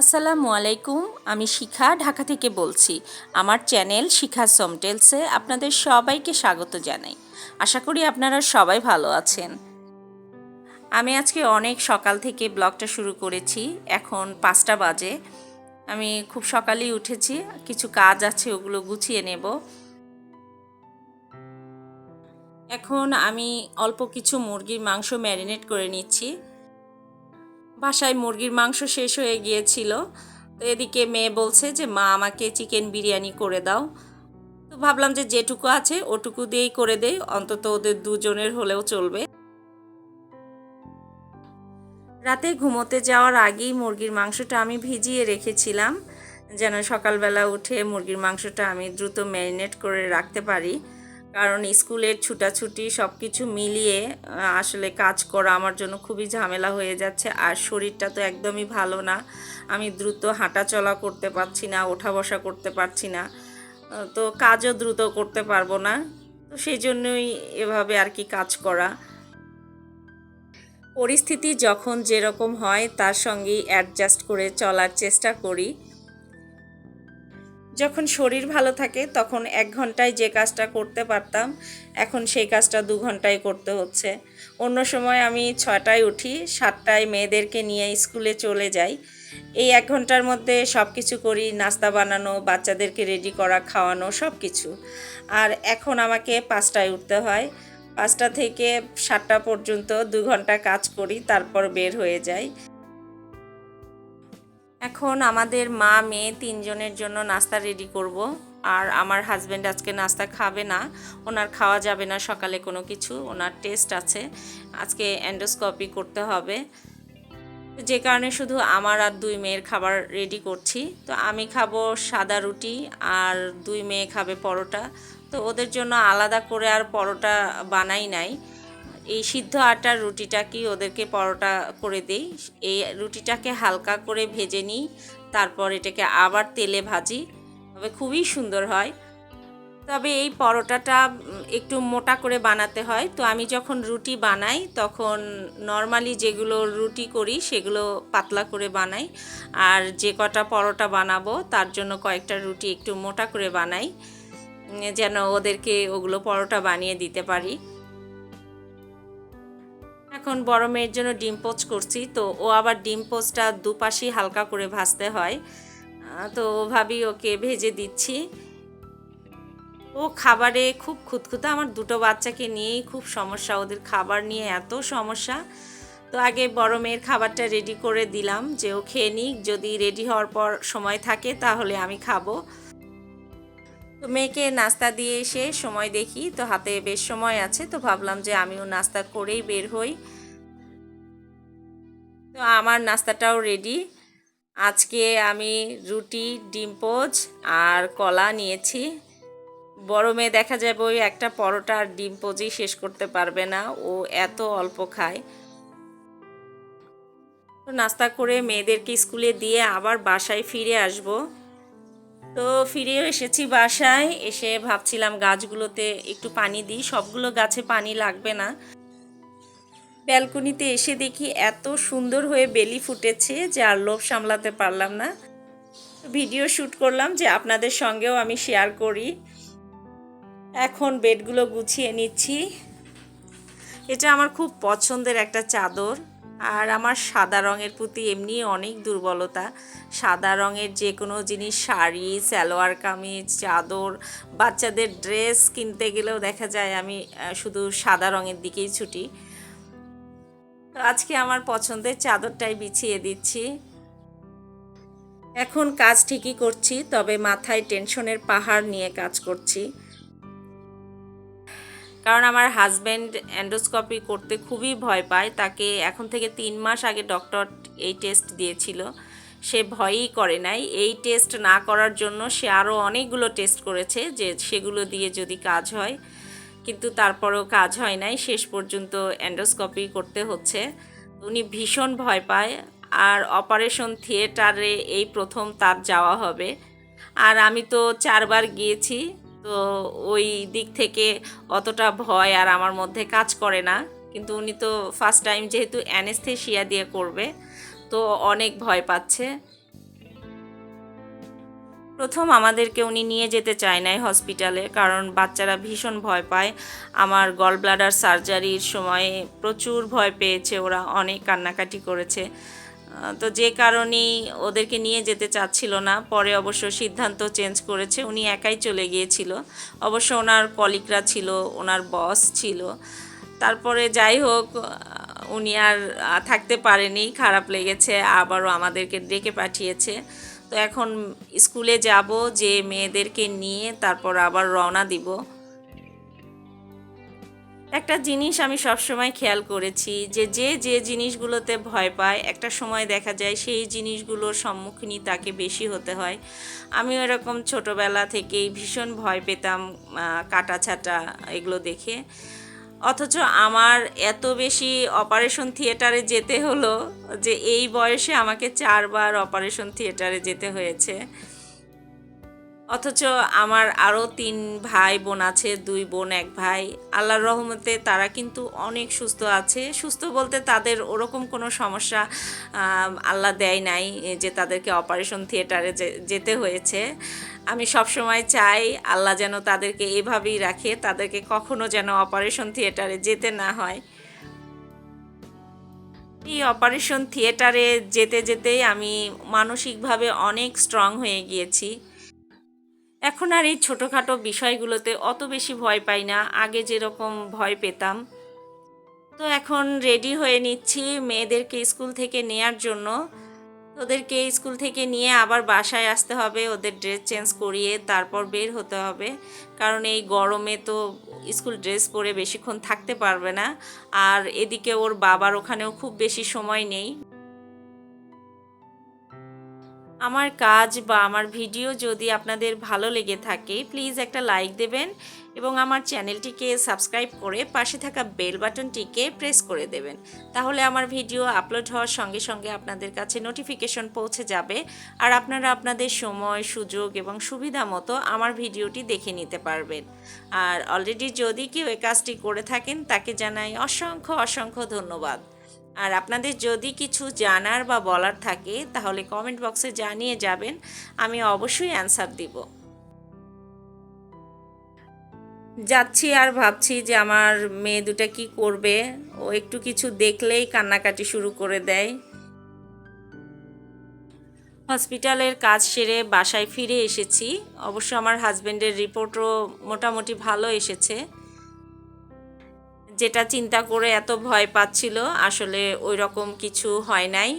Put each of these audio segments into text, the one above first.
আসসালামু আলাইকুম, আমি শিখা ঢাকা থেকে বলছি। আমার চ্যানেল শিখা সমটেলসে আপনাদের সবাইকে স্বাগত জানাই। আশা করি আপনারা সবাই ভালো আছেন। আমি আজকে অনেক সকাল থেকে ব্লগটা শুরু করেছি। এখন পাঁচটা বাজে। আমি খুব সকালেই উঠেছি। কিছু কাজ আছে, ওগুলো গুছিয়ে নেব। এখন আমি অল্প কিছু মুরগির মাংস ম্যারিনেট করে নিচ্ছি। বাসায় মুরগির মাংস শেষ হয়ে গিয়েছিল। তো এদিকে মেয়ে বলছে যে, মা, আমাকে চিকেন বিরিয়ানি করে দাও। তো ভাবলাম যে, যেটুকু আছে, ওটুকু দিয়েই করে দেই। অন্তত ওদের দুজনের হলেও চলবে। রাতে ঘুমোতে যাওয়ার আগেই মুরগির মাংসটা আমি ভিজিয়ে রেখেছিলাম, যেন সকালবেলা উঠে মুরগির মাংসটা আমি দ্রুত ম্যারিনেট করে রাখতে পারি। কারণ স্কুলের ছুটাছুটি সব কিছু মিলিয়ে আসলে কাজ করা আমার জন্য খুবই ঝামেলা হয়ে যাচ্ছে। আর শরীরটা তো একদমই ভালো না। আমি দ্রুত হাঁটা চলা করতে পারছি না, ওঠা বসা করতে পারছি না। তো কাজও দ্রুত করতে পারব না। তো সেই জন্যই এভাবে আর কি কাজ করা। পরিস্থিতি যখন যেরকম হয়, তার সঙ্গেই অ্যাডজাস্ট করে চলার চেষ্টা করি। যখন শরীর ভালো থাকে তখন এক ঘন্টায় যে কাজটা করতে পারতাম, এখন সেই কাজটা দু ঘন্টায় করতে হচ্ছে। অন্য সময় আমি ছটায় উঠি, সাতটায় মেয়েদেরকে নিয়ে স্কুলে চলে যাই। এই এক ঘণ্টার মধ্যে সব কিছু করি, নাস্তা বানানো, বাচ্চাদেরকে রেডি করা, খাওয়ানো সব কিছু আর এখন আমাকে পাঁচটায় উঠতে হয়। পাঁচটা থেকে সাতটা পর্যন্ত দু ঘণ্টা কাজ করি, তারপর বের হয়ে যাই। এখন আমাদের মা, মেয়ে তিনজনের জন্য নাস্তা রেডি করব। আর আমার হাজব্যান্ড আজকে নাস্তা খাবে না। ওনার খাওয়া যাবে না সকালে কোনো কিছু। ওনার টেস্ট আছে। আজকে অ্যান্ডোস্কপি করতে হবে। যে কারণে শুধু আমার আর দুই মেয়ের খাবার রেডি করছি। তো আমি খাব সাদা রুটি আর দুই মেয়ে খাবে পরোটা। তো ওদের জন্য আলাদা করে আর পরোটা বানাই নাই। এই সিদ্ধ আটার রুটিটা কি ওদেরকে পরোটা করে দেই? এই রুটিটাকে হালকা করে ভেজে নিই, তারপর এটাকে আবার তেলে ভাজি। তবে খুবই সুন্দর হয়। তবে এই পরোটাটা একটু মোটা করে বানাতে হয়। তো আমি যখন রুটি বানাই, তখন নর্মালি যেগুলো রুটি করি, সেগুলো পাতলা করে বানাই। আর যে কটা পরোটা বানাবো, তার জন্য কয়েকটা রুটি একটু মোটা করে বানাই। যেন ওদেরকে ওগুলো পরোটা বানিয়ে দিতে পারি। এখন বড় মেয়ের জন্য ডিম পোচ করছি, তো ও আবার ডিম পোচটা দুপাশেই হালকা করে ভাজতে হয়। তো ওভাবেই ওকে ভেজে দিচ্ছি। ও খাবারে খুব খুঁতখুঁতে, আমার দুটো বাচ্চাকে নিয়েই খুব সমস্যা। ওদের খাবার নিয়ে এত সমস্যা। তো আগে বড় মেয়ের খাবারটা রেডি করে দিলাম যে ও খেয়ে নিক, যদি রেডি হওয়ার পর সময় থাকে তাহলে আমি খাব। তো মেয়েকে নাস্তা দিয়ে এসে সময় দেখি, তো হাতে বেশ সময় আছে, তো ভাবলাম যে আমিও নাস্তা করেই বের হই। তো আমার নাস্তাটাও রেডি আজকে আমি রুটি, ডিম পোচ আর কলা নিয়েছি। বড় মেয়ে দেখা যাবে ওই একটা পরোটা আর ডিম পোজই শেষ করতে পারবে না, ও এত অল্প খায়। তো নাস্তা করে মেয়েদেরকে স্কুলে দিয়ে আবার বাসায় ফিরে আসব। তো ফিরে এসেছি বাসায়, এসে ভাবছিলাম গাছগুলোতে একটু পানি দিই, সবগুলো গাছে পানি লাগবে না। ব্যালকনিতে এসে দেখি এত সুন্দর হয়ে বেলি ফুটেছে যে আর লোভ সামলাতে পারলাম না। ভিডিও শ্যুট করলাম যে আপনাদের সঙ্গেও আমি শেয়ার করি। এখন বেডগুলো গুছিয়ে নিচ্ছি। এটা আমার খুব পছন্দের একটা চাদর। আর আমার সাদা রঙের প্রতি এমনি অনেক দুর্বলতা। সাদা রঙের যে কোনো জিনিস, শাড়ি, সালোয়ার কামিজ, চাদর, বাচ্চাদের ড্রেস কিনতে গেলেও দেখা যায় আমি শুধু সাদা রঙের দিকেই ছুটি। তো আজকে আমার পছন্দের চাদরটাই বিছিয়ে দিচ্ছি। এখন কাজ ঠিকই করছি, তবে মাথায় টেনশনের পাহাড় নিয়ে কাজ করছি। কারণ আমার হাজব্যান্ড অ্যান্ডোস্কপি করতে খুবই ভয় পায়, তাকে এখন থেকে তিন মাস আগে ডক্টর এই টেস্ট দিয়েছিল। সে ভয়ই করে নাই। এই টেস্ট না করার জন্য সে আরও অনেকগুলো টেস্ট করেছে, যে সেগুলো দিয়ে যদি কাজ হয়। কিন্তু তারপরেও কাজ হয় নাই। শেষ পর্যন্ত অ্যান্ডোস্কপি করতে হচ্ছে। উনি ভীষণ ভয় পায় আর অপারেশন থিয়েটারে এই প্রথম তার যাওয়া হবে। আর আমি তো চারবার গিয়েছি, তো ওই দিক থেকে অতটা ভয় আর আমার মধ্যে কাজ করে না। কিন্তু উনি তো ফার্স্ট টাইম যেহেতু অ্যানেস্থেশিয়া দিয়ে করবে, তো অনেক ভয় পাচ্ছে। প্রথম আমাদেরকে উনি নিয়ে যেতে চায় নাই হসপিটালে, কারণ বাচ্চারা ভীষণ ভয় পায়। আমার গল ব্লাডার সার্জারির সময়ে প্রচুর ভয় পেয়েছে, ওরা অনেক কান্নাকাটি করেছে। তো যে কারণেই ওদেরকে নিয়ে যেতে চাচ্ছিল না, পরে অবশ্য সিদ্ধান্ত চেঞ্জ করেছে, উনি একাই চলে গিয়েছিল। অবশ্য ওনার কলিকরা ছিল, ওনার বস ছিল। তারপরে যাই হোক উনি আর থাকতে পারেনি, খারাপ লেগেছে, আবারও আমাদেরকে ডেকে পাঠিয়েছে। তো এখন স্কুলে যাব যে মেয়েদেরকে নিয়ে তারপর আবার রওনা দিব। একটা জিনিস আমি সবসময় খেয়াল করেছি যে যে যে জিনিসগুলোতে ভয় পায় একটা সময় দেখা যায় সেই জিনিসগুলোর সম্মুখীনই তাকে বেশি হতে হয়। আমি এরকম ছোটোবেলা থেকেই ভীষণ ভয় পেতাম আহ, কাটা ছাটা এগুলো দেখে। অথচ আমার এত বেশি অপারেশন থিয়েটারে যেতে হলো যে এই বয়সে আমাকে চারবার অপারেশন থিয়েটারে যেতে হয়েছে। অথচ আমার আরও তিন ভাই বোন আছে, দুই বোন, এক ভাই। আল্লাহর রহমতে তারা কিন্তু অনেক সুস্থ আছে। সুস্থ বলতে তাদের ওরকম কোনো সমস্যা আল্লাহ দেয় নাই যে তাদেরকে অপারেশন থিয়েটারে যেতে হয়েছে। আমি সবসময় চাই আল্লাহ যেন তাদেরকে এভাবেই রাখে, তাদেরকে কখনো যেন অপারেশন থিয়েটারে যেতে না হয়। এই অপারেশন থিয়েটারে যেতে যেতেই আমি মানসিকভাবে অনেক স্ট্রং হয়ে গিয়েছি। এখন আর এই ছোটোখাটো বিষয়গুলোতে অত বেশি ভয় পাই না। আগে যেরকম ভয় পেতাম। তো এখন রেডি হয়ে নিচ্ছি মেয়েদেরকে স্কুল থেকে নেয়ার জন্য। ওদেরকে স্কুল থেকে নিয়ে আবার বাসায় আসতে হবে, ওদের ড্রেস চেঞ্জ করিয়ে তারপর বের হতে হবে। কারণ এই গরমে তো স্কুল ড্রেস পরে বেশিক্ষণ থাকতে পারবে না। আর এদিকে ওর বাবার ওখানেও খুব বেশি সময় নেই। আমার কাজ বা আমার ভিডিও যদি আপনাদের ভালো লেগে থাকে প্লিজ একটা লাইক দেবেন এবং আমার চ্যানেলটিকে সাবস্ক্রাইব করে পাশে থাকা বেল বাটনটিকে প্রেস করে দেবেন। তাহলে আমার ভিডিও আপলোড হওয়ার সঙ্গে সঙ্গে আপনাদের কাছে নোটিফিকেশন পৌঁছে যাবে আর আপনারা আপনাদের সময়, সুযোগ এবং সুবিধা মতো আমার ভিডিওটি দেখে নিতে পারবেন। আর অলরেডি যদি কেউ এই কাজটি করে থাকেন, তাকে জানাই অসংখ্য অসংখ্য ধন্যবাদ। আর আপনাদের যদি কিছু জানার বা বলার থাকে, তাহলে কমেন্ট বক্সে জানিয়ে যাবেন, আমি অবশ্যই অ্যান্সার দিব। যাচ্ছি আর ভাবছি যে আমার মেয়ে দুটা কি করবে, ও একটু কিছু দেখলেই কান্নাকাটি শুরু করে দেয়। হসপিটালের কাজ সেরে বাসায় ফিরে এসেছি, অবশ্য আমার হাজব্যান্ডের রিপোর্টও মোটামুটি ভালো এসেছে। যেটা চিন্তা করে এত ভয় পাচ্ছিল, আসলে ওই রকম কিছু হয় নাই।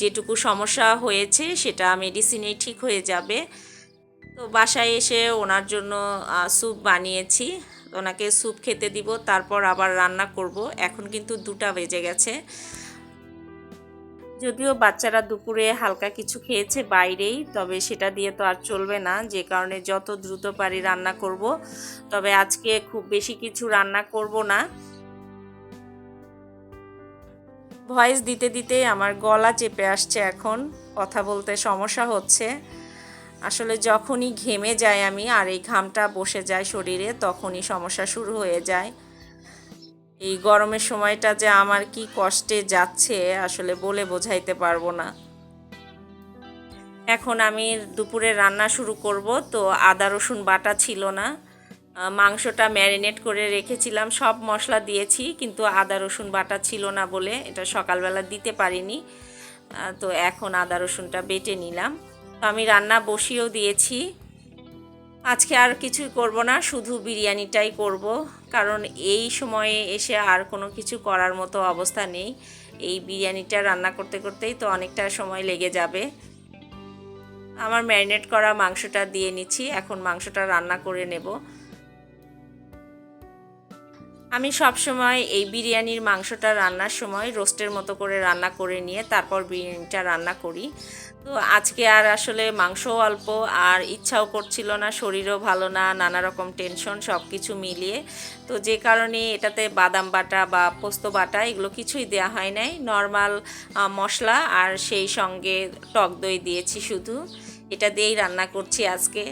যেটুকু সমস্যা হয়েছে সেটা মেডিসিনে ঠিক হয়ে যাবে। তো বাসায় এসে ওনার জন্য স্যুপ বানিয়েছি। ওনাকে স্যুপ খেতে দিব, তারপর আবার রান্না করব। এখন কিন্তু দুটা বেজে গেছে। যদিও বাচ্চারা দুপুরে হালকা কিছু খেয়েছে বাইরেই, তবে সেটা দিয়ে তো আর চলবে না, যে কারণে যত দ্রুত পারি রান্না করব। তবে আজকে খুব বেশি কিছু রান্না করব না। ভয়েস দিতে দিতে আমার গলা চেপে আসছে এখন, কথা বলতে সমস্যা হচ্ছে। আসলে যখনই ঘেমে যায় আমি আর এই ঘামটা বসে যায় শরীরে, তখনই সমস্যা শুরু হয়ে যায়। এই গরমের সময়টা যে আমার কি কষ্টে যাচ্ছে আসলে বলে বোঝাইতে পারব না। এখন আমি দুপুরে রান্না শুরু করব, তো আদা, রসুন বাটা ছিল না। মাংসটা ম্যারিনেট করে রেখেছিলাম, সব মশলা দিয়েছি, কিন্তু আদা, রসুন বাটা ছিল না বলে এটা সকালবেলা দিতে পারিনি। তো এখন আদা, রসুনটা বেটে নিলাম। তো আমি রান্না বসিয়েও দিয়েছি। আজকে আর কিছুই করব না, শুধু বিরিয়ানিটাই করব। কারণ এই সময়ে এসে আর কোনো কিছু করার মতো অবস্থা নেই। এই বিরিয়ানিটা রান্না করতে করতেই তো অনেকটা সময় লেগে যাবে। আমার ম্যারিনেট করা মাংসটা দিয়ে নিচ্ছি, এখন মাংসটা রান্না করে নেব। আমি সব সময় এই বিরিয়ানির মাংসটা রান্নার সময় রোস্টের মতো করে রান্না করে নিয়ে তারপর বিরিয়ানিটা রান্না করি। তো আজকে আর আসলে মাংসও অল্প, আর ইচ্ছাও করছিল না, শরীরও ভালো না, নানা রকম টেনশন সব কিছু মিলিয়ে। তো যে কারণে এটাতে বাদাম বাটা বা পোস্ত বাটা এগুলো কিছুই দেওয়া হয় নাই। নর্মাল মশলা আর সেই সঙ্গে টক দই দিয়েছি শুধু। এটা দিয়েই রান্না করছি আজকে।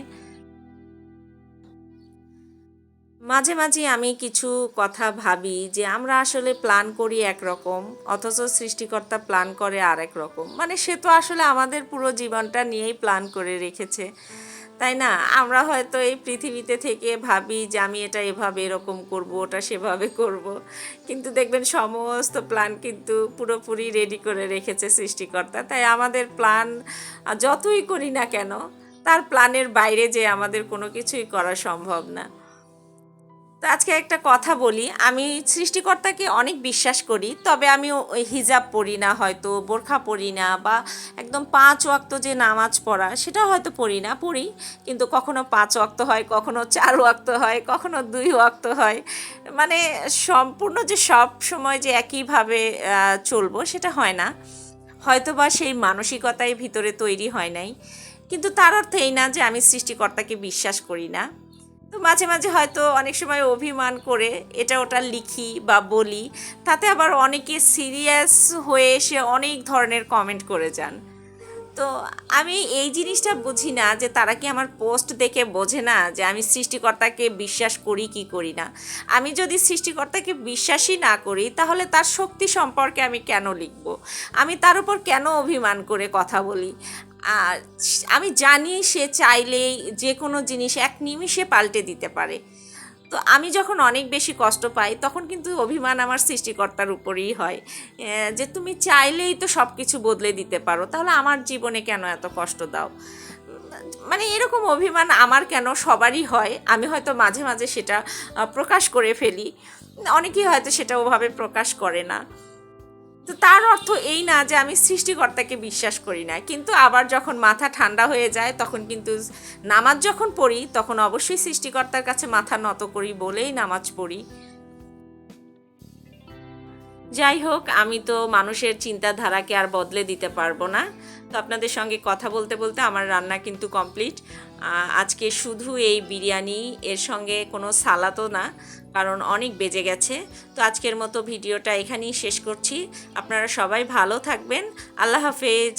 মাঝে মাঝে আমি কিছু কথা ভাবি যে আমরা আসলে প্ল্যান করি একরকম, অথচ সৃষ্টিকর্তা প্ল্যান করে আরেক রকম মানে সে তো আসলে আমাদের পুরো জীবনটা নিয়েই প্ল্যান করে রেখেছে। তাই না? আমরা হয়তো এই পৃথিবীতে থেকে ভাবি যে আমি এটা এভাবে এরকম করব, ওটা সেভাবে করব। কিন্তু দেখবেন সমস্ত প্ল্যান কিন্তু পুরোপুরি রেডি করে রেখেছে সৃষ্টিকর্তা। তাই আমাদের প্ল্যান যতই করি না কেন, তার প্ল্যানের বাইরে যে আমাদের কোনো কিছুই করা সম্ভব না। তো আজকে একটা কথা বলি। আমি সৃষ্টিকর্তাকে অনেক বিশ্বাস করি, তবে আমি হিজাব পড়ি না, হয়তো বোরখা পড়ি না বা একদম পাঁচ ওয়াক্ত যে নামাজ পড়া সেটা হয়তো পড়ি না, পড়ি। কিন্তু কখনো পাঁচ ওয়াক্ত হয়, কখনো চার ওয়াক্ত হয়, কখনো দুই ওয়াক্ত হয়। মানে সম্পূর্ণ যে সব সময় যে একইভাবে চলবো, সেটা হয় না। হয়তো বা সেই মানসিকতাই ভিতরে তৈরি হয় নাই। কিন্তু তার অর্থ এই না যে আমি সৃষ্টিকর্তাকে বিশ্বাস করি না। তো মাঝে মাঝে হয়তো অনেক সময় অভিমান করে এটা ওটা লিখি বা বলি, তাতে আবার অনেকে সিরিয়াস হয়ে এসে অনেক ধরনের কমেন্ট করে যান। তো আমি এই জিনিসটা বুঝি না যে তারা কি আমার পোস্ট দেখে বোঝে না যে আমি সৃষ্টিকর্তাকে বিশ্বাস করি কি করি না। আমি যদি সৃষ্টিকর্তাকে বিশ্বাসই না করি, তাহলে তার শক্তি সম্পর্কে আমি কেন লিখব? আমি তার উপর কেন অভিমান করে কথা বলি? আর আমি জানি সে চাইলেই যে কোনো জিনিস এক নিমিষে পাল্টে দিতে পারে। তো আমি যখন অনেক বেশি কষ্ট পাই, তখন কিন্তু অভিমান আমার সৃষ্টিকর্তার উপরেই হয়। যে তুমি চাইলেই তো সব কিছু বদলে দিতে পারো, তাহলে আমার জীবনে কেন এত কষ্ট দাও? মানে এরকম অভিমান আমার কেন সবারই হয়। আমি হয়তো মাঝে মাঝে সেটা প্রকাশ করে ফেলি। অনেকেই হয়তো সেটা ওভাবে প্রকাশ করে না। তো তার অর্থ এই না যে আমি সৃষ্টিকর্তাকে বিশ্বাস করি না। কিন্তু আবার যখন মাথা ঠান্ডা হয়ে যায়, তখন কিন্তু নামাজ যখন পড়ি, তখন অবশ্যই সৃষ্টিকর্তার কাছে মাথা নত করি বলেই নামাজ পড়ি। যাই হোক, আমি তো মানুষের চিন্তাধারাকে আর বদলে দিতে পারব না। তো আপনাদের সঙ্গে কথা বলতে বলতে আমার রান্না কিন্তু কমপ্লিট। আজকে শুধু এই বিরিয়ানি, এর সঙ্গে কোনো সালাতও না, কারণ অনেক বেজে গেছে। তো আজকের মতো ভিডিওটা এখানেই শেষ করছি। আপনারা সবাই ভালো থাকবেন। আল্লাহ হাফেজ।